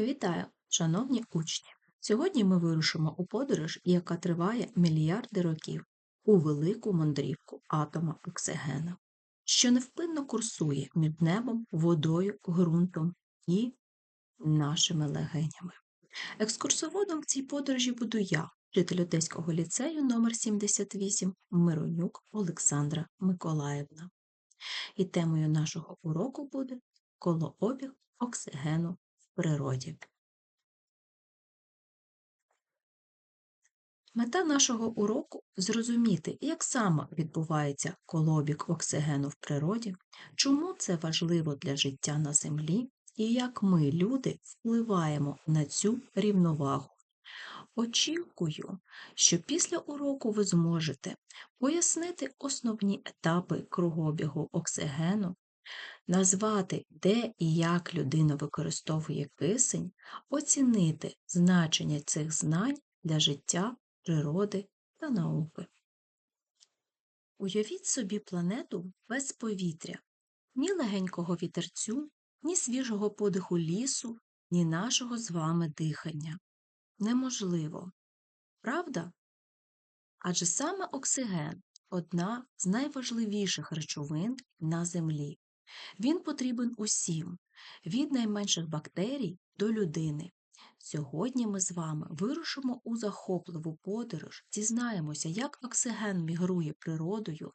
Вітаю, шановні учні! Сьогодні ми вирушимо у подорож, яка триває мільярди років, у велику мандрівку атома оксигена, що невпинно курсує між небом, водою, ґрунтом і нашими легенями. Екскурсоводом в цій подорожі буду я, вчитель Одеського ліцею номер 78 Миронюк Олександра Миколаївна. І темою нашого уроку буде колообіг оксигену природі. Мета нашого уроку зрозуміти, як саме відбувається колобіг оксигену в природі, чому це важливо для життя на Землі і як ми, люди, впливаємо на цю рівновагу. Очікую, що після уроку ви зможете пояснити основні етапи кругообігу оксигену, назвати, де і як людина використовує кисень, оцінити значення цих знань для життя, природи та науки. Уявіть собі планету без повітря, ні легенького вітерцю, ні свіжого подиху лісу, ні нашого з вами дихання. Неможливо, правда? Адже саме оксиген одна з найважливіших речовин на Землі. Він потрібен усім, від найменших бактерій до людини. Сьогодні ми з вами вирушимо у захопливу подорож, дізнаємося, як оксиген мігрує природою,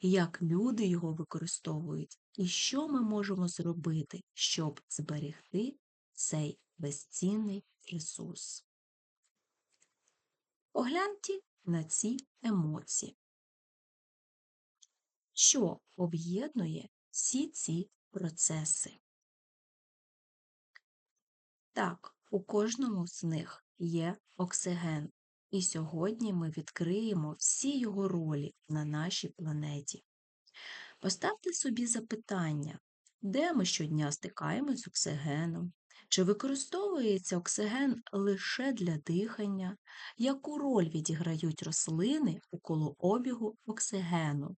як люди його використовують, і що ми можемо зробити, щоб зберегти цей безцінний ресурс. Погляньте на ці емоції. Що об'єднує всі ці процеси? Так, у кожному з них є оксиген, і сьогодні ми відкриємо всі його ролі на нашій планеті. Поставте собі запитання, де ми щодня стикаємось з оксигеном, чи використовується оксиген лише для дихання, яку роль відіграють рослини у колообігу оксигену?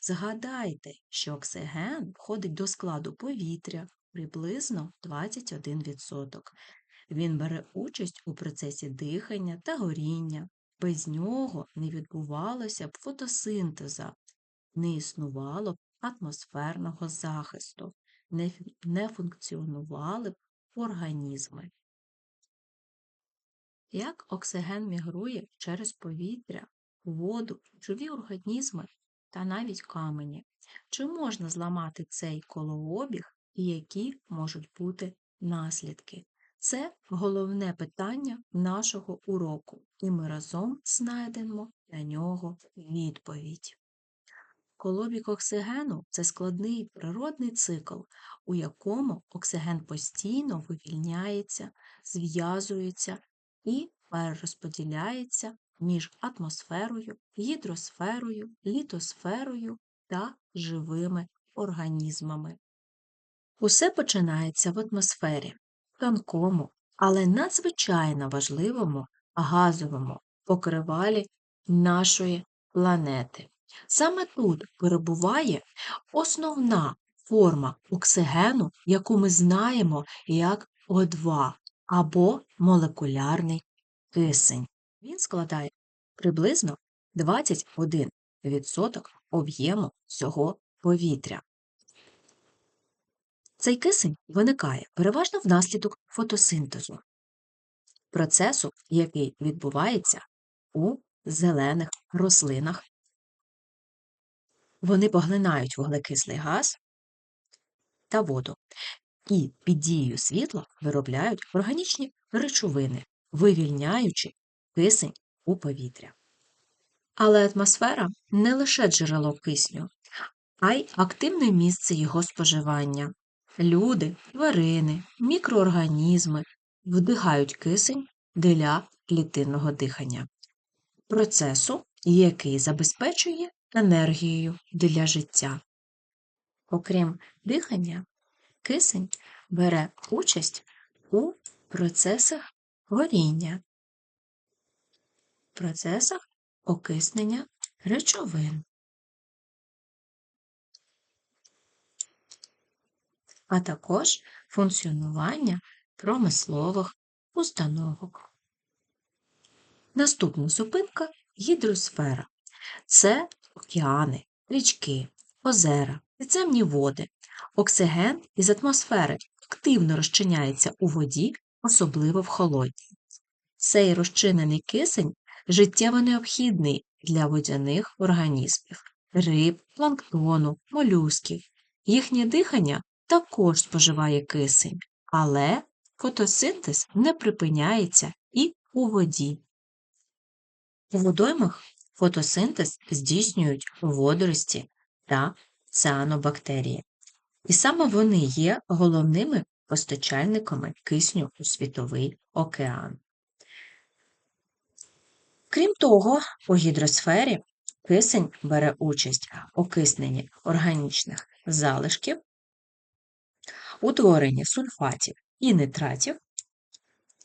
Згадайте, що оксиген входить до складу повітря приблизно 21%. Він бере участь у процесі дихання та горіння. Без нього не відбувалося б фотосинтеза, не існувало б атмосферного захисту, не, функціонували б організми. Як оксиген мігрує через повітря, воду, живі організми та навіть камені? Чи можна зламати цей колообіг і які можуть бути наслідки? Це головне питання нашого уроку, і ми разом знайдемо на нього відповідь. Колобік оксигену це складний природний цикл, у якому оксиген постійно вивільняється, зв'язується і перерозподіляється між атмосферою, гідросферою, літосферою та живими організмами. Усе починається в атмосфері, тонкому, але надзвичайно важливому газовому покривалі нашої планети. Саме тут перебуває основна форма оксигену, яку ми знаємо як О2 або молекулярний кисень. Він складає приблизно 21% об'єму всього повітря. Цей кисень виникає переважно внаслідок фотосинтезу, процесу, який відбувається у зелених рослинах вони поглинають вуглекислий газ та воду і під дією світла виробляють органічні речовини, вивільняючи кисень у повітря. Але атмосфера не лише джерело кисню, а й активне місце його споживання. Люди, тварини, мікроорганізми вдихають кисень для клітинного дихання, процесу, який забезпечує енергією для життя. Окрім дихання, кисень бере участь у процесах горіння, процесах окиснення речовин, а також функціонування промислових установок. Наступна зупинка гідросфера. Це океани, річки, озера, підземні води. Оксиген із атмосфери активно розчиняється у воді, особливо в холодній. Цей розчинений кисень життєво необхідний для водяних організмів, риб, планктону, молюсків. Їхнє дихання також споживає кисень, але фотосинтез не припиняється і у воді. У водоймах фотосинтез здійснюють водорості та цианобактерії. І саме вони є головними постачальниками кисню у світовий океан. Крім того, у гідросфері кисень бере участь в окисненні органічних залишків, утворенні сульфатів і нитратів,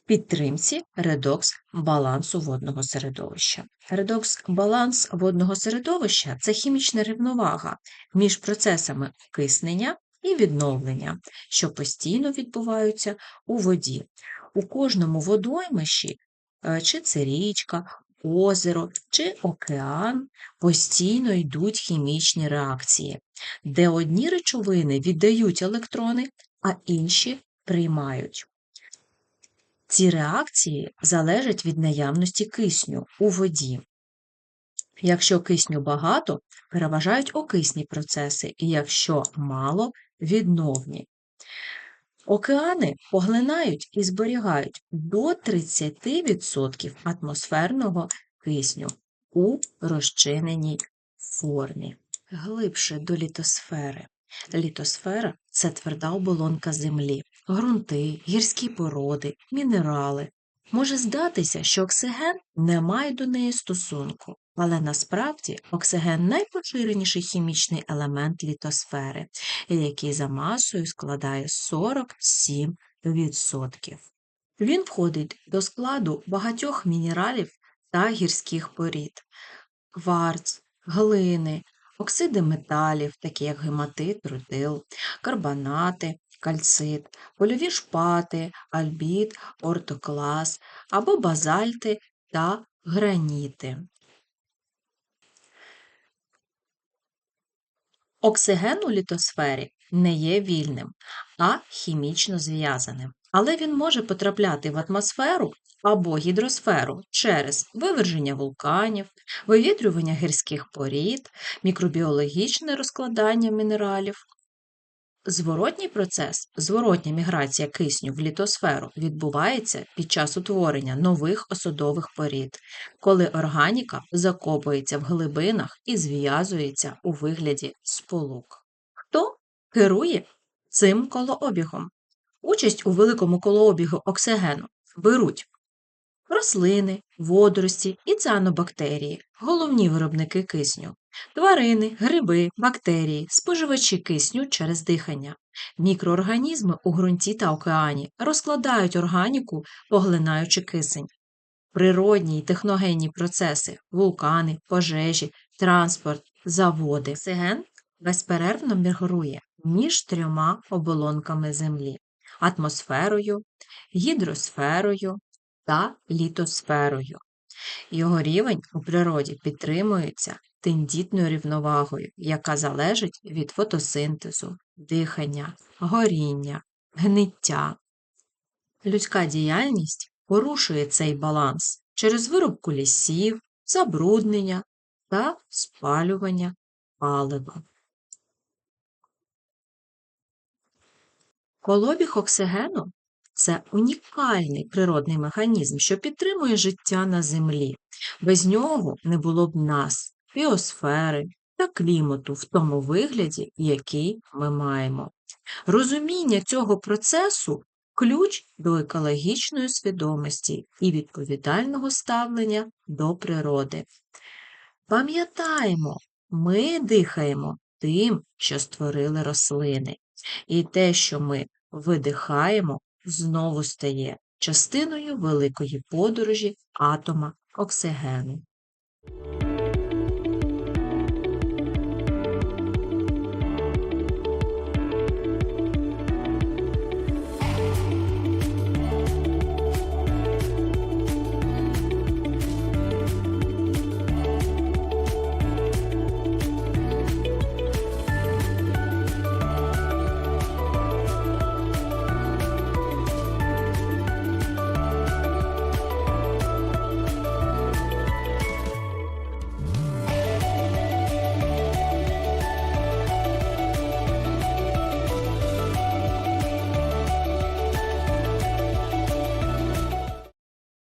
підтримці редокс балансу водного середовища. Редокс баланс водного середовища це хімічна рівновага між процесами окиснення і відновлення, що постійно відбуваються у воді. У кожному водоймищі, е, чи це річка, озеро чи океан, постійно йдуть хімічні реакції, де одні речовини віддають електрони, а інші приймають. Ці реакції залежать від наявності кисню у воді. Якщо кисню багато, переважають окисні процеси, і якщо мало відновні. Океани поглинають і зберігають до 30% атмосферного кисню у розчиненій формі. Глибше до літосфери. Літосфера це тверда оболонка землі, ґрунти, гірські породи, мінерали. Може здатися, що оксиген не має до неї стосунку, але насправді оксиген найпоширеніший хімічний елемент літосфери, який за масою складає 47%. Він входить до складу багатьох мінералів та гірських порід, кварц, глини, оксиди металів, такі як гематит, трутил, карбонати, кальцит, польові шпати, альбіт, ортоклас або базальти та граніти. Оксиген у літосфері не є вільним, а хімічно зв'язаним, але він може потрапляти в атмосферу або гідросферу через виверження вулканів, вивітрювання гірських порід, мікробіологічне розкладання мінералів. Зворотній процес, зворотня міграція кисню в літосферу відбувається під час утворення нових осадових порід, коли органіка закопується в глибинах і зв'язується у вигляді сполук. Хто керує цим колообігом? Участь у великому колообігу оксигену беруть рослини, водорості і цианобактерії – головні виробники кисню, тварини, гриби, бактерії, споживачі кисню через дихання. Мікроорганізми у ґрунті та океані розкладають органіку, поглинаючи кисень. Природні й техногенні процеси вулкани, пожежі, транспорт, заводи. Оксиген безперервно мігрує між трьома оболонками Землі атмосферою, гідросферою та літосферою. Його рівень у природі підтримується тендітною рівновагою, яка залежить від фотосинтезу, дихання, горіння, гниття. Людська діяльність порушує цей баланс через вирубку лісів, забруднення та спалювання палива. Колобіг оксигену це унікальний природний механізм, що підтримує життя на Землі. Без нього не було б нас, біосфери та клімату в тому вигляді, який ми маємо. Розуміння цього процесу ключ до екологічної свідомості і відповідального ставлення до природи. Пам'ятаємо, ми дихаємо тим, що створили рослини, і те, що ми видихаємо, знову стає частиною великої подорожі атома оксигену.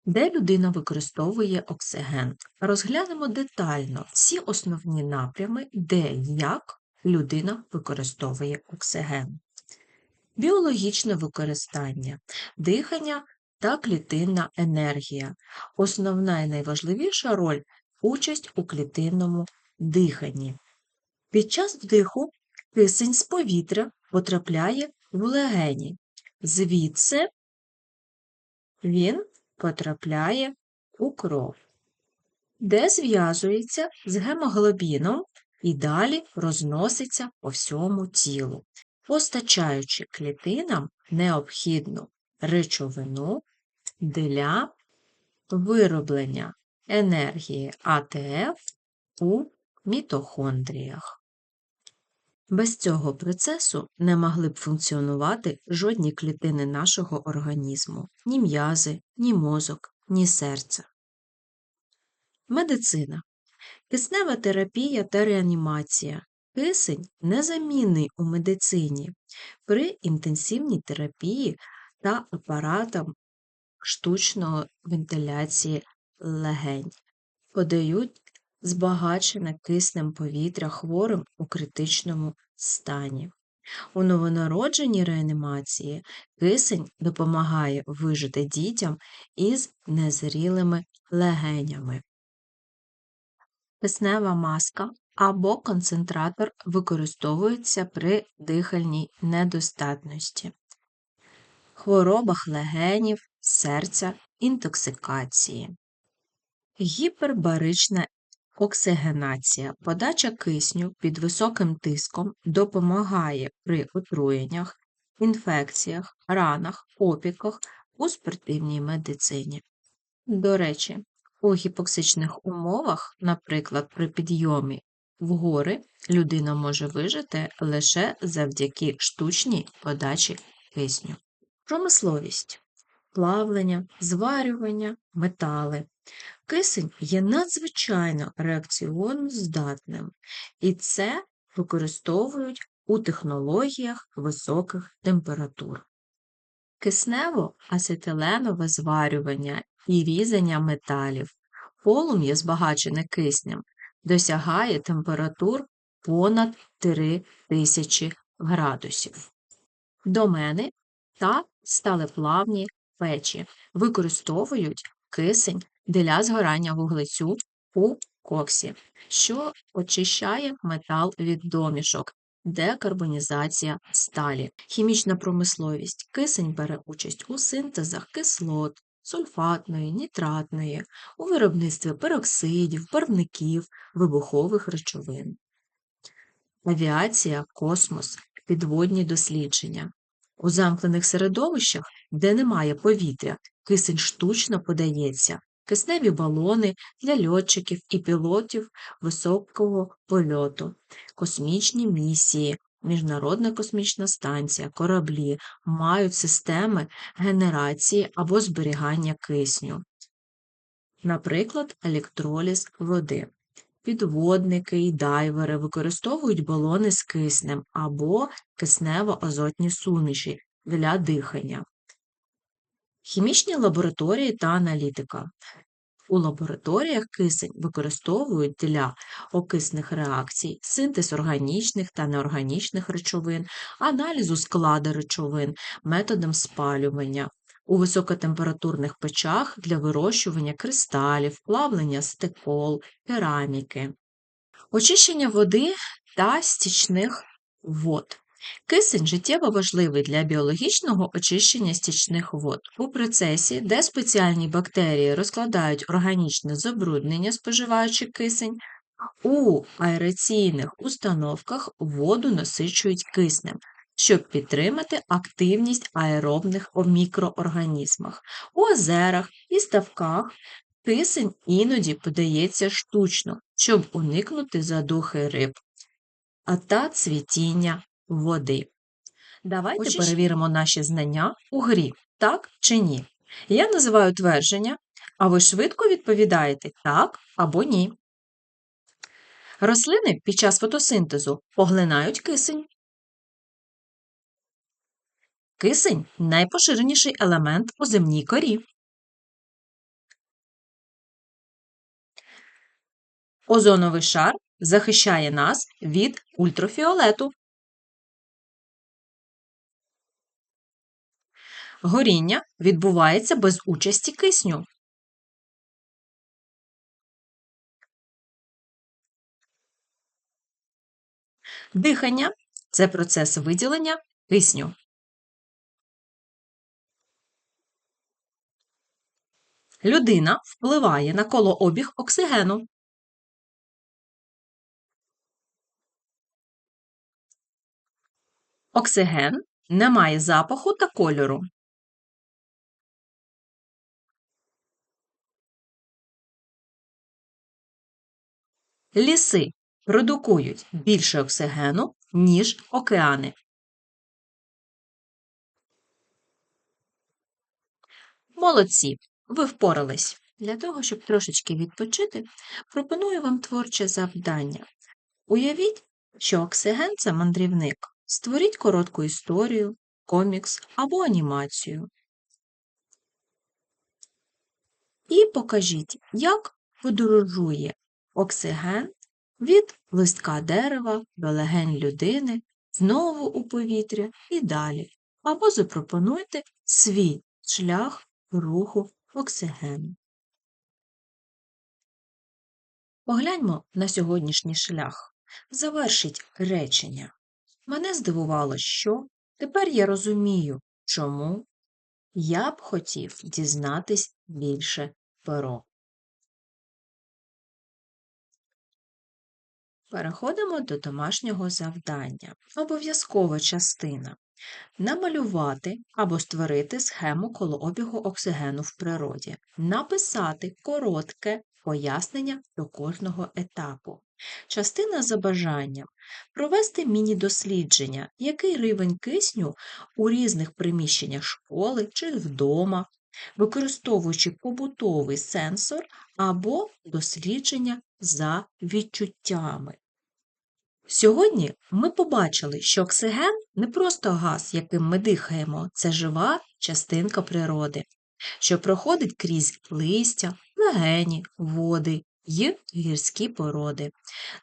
Де людина використовує оксиген? Розглянемо детально всі основні напрями, де і як людина використовує оксиген. Біологічне використання, дихання та клітинна енергія. Основна і найважливіша роль участь у клітинному диханні. Під час вдиху кисень з повітря потрапляє в легені. Звідси він потрапляє у кров, де зв'язується з гемоглобіном і далі розноситься по всьому тілу, постачаючи клітинам необхідну речовину для вироблення енергії АТФ у мітохондріях. Без цього процесу не могли б функціонувати жодні клітини нашого організму ні м'язи, ні мозок, ні серце. Медицина. Киснева терапія та реанімація. Кисень незамінний у медицині при інтенсивній терапії та апаратам штучної вентиляції легень. Подають збагачене киснем повітря хворим у критичному стані. У новонародженій реанімації кисень допомагає вижити дітям із незрілими легенями. Киснева маска або концентратор використовується при дихальній недостатності, хворобах легенів, серця, інтоксикації. Гіпербарична оксигенація. Подача кисню під високим тиском допомагає при отруєннях, інфекціях, ранах, опіках у спортивній медицині. До речі, у гіпоксичних умовах, наприклад, при підйомі в гори, людина може вижити лише завдяки штучній подачі кисню. Промисловість плавлення, зварювання, метали. Кисень є надзвичайно реакціонно здатним, і це використовують у технологіях високих температур. Киснево-ацетиленове зварювання і різання металів, полум'я, збагачене киснем, досягає температур понад 3000 градусів. Домени та сталеплавні печі використовують кисень для згорання вуглецю у коксі, що очищає метал від домішок, декарбонізація сталі, хімічна промисловість. Кисень бере участь у синтезах кислот, сульфатної, нітратної, у виробництві пероксидів, барвників, вибухових речовин. Авіація, космос, підводні дослідження. У замкнених середовищах, де немає повітря, кисень штучно подається, кисневі балони для льотчиків і пілотів високого польоту, космічні місії, Міжнародна космічна станція, кораблі мають системи генерації або зберігання кисню, наприклад, електроліз води. Підводники і дайвери використовують балони з киснем або киснево-азотні суміші для дихання. Хімічні лабораторії та аналітика. У лабораторіях кисень використовують для окисних реакцій, синтез органічних та неорганічних речовин, аналізу складу речовин, методом спалювання, у високотемпературних печах для вирощування кристалів, плавлення стекол, кераміки, очищення води та стічних вод. Кисень життєво важливий для біологічного очищення стічних вод. У процесі, де спеціальні бактерії розкладають органічне забруднення, споживаючи кисень, у аераційних установках воду насичують киснем, щоб підтримати активність аеробних мікроорганізмах. У озерах і ставках кисень іноді подається штучно, щоб уникнути задухи риб, а та цвітіння води. Давайте Очищ... перевіримо наші знання у грі, так чи ні. Я називаю твердження, а ви швидко відповідаєте так або ні. Рослини під час фотосинтезу поглинають кисень. Кисень найпоширеніший елемент у земній корі. Озоновий шар захищає нас від ультрафіолету. Горіння відбувається без участі кисню. Дихання це процес виділення кисню. Людина впливає на колообіг оксигену. Оксиген не має запаху та кольору. Ліси продукують більше оксигену, ніж океани. Молодці! Ви впорались. Для того, щоб трошечки відпочити, пропоную вам творче завдання. Уявіть, що оксиген це мандрівник. Створіть коротку історію, комікс або анімацію. І покажіть, як подорожує оксиген від листка дерева до легень людини, знову у повітря і далі. Або запропонуйте свій шлях руху оксигену. Погляньмо на сьогоднішній шлях. Завершіть речення. Мене здивувало, що тепер я розумію, чому я б хотів дізнатись більше про. Переходимо до домашнього завдання. Обов'язкова частина намалювати або створити схему колообігу оксигену в природі, написати коротке пояснення до кожного етапу. Частина за бажанням провести міні-дослідження, який рівень кисню у різних приміщеннях школи чи вдома, використовуючи побутовий сенсор або дослідження за відчуттями. Сьогодні ми побачили, що оксиген не просто газ, яким ми дихаємо, це жива частинка природи, що проходить крізь листя, легені, води й гірські породи.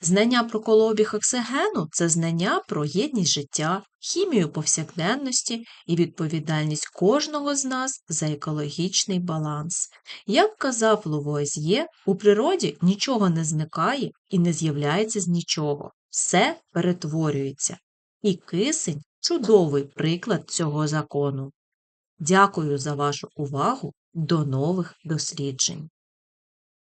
Знання про колообіг оксигену це знання про єдність життя, хімію повсякденності і відповідальність кожного з нас за екологічний баланс. Як казав Лувуазьє, у природі нічого не зникає і не з'являється з нічого все перетворюється. І кисень чудовий приклад цього закону. Дякую за вашу увагу. До нових досліджень!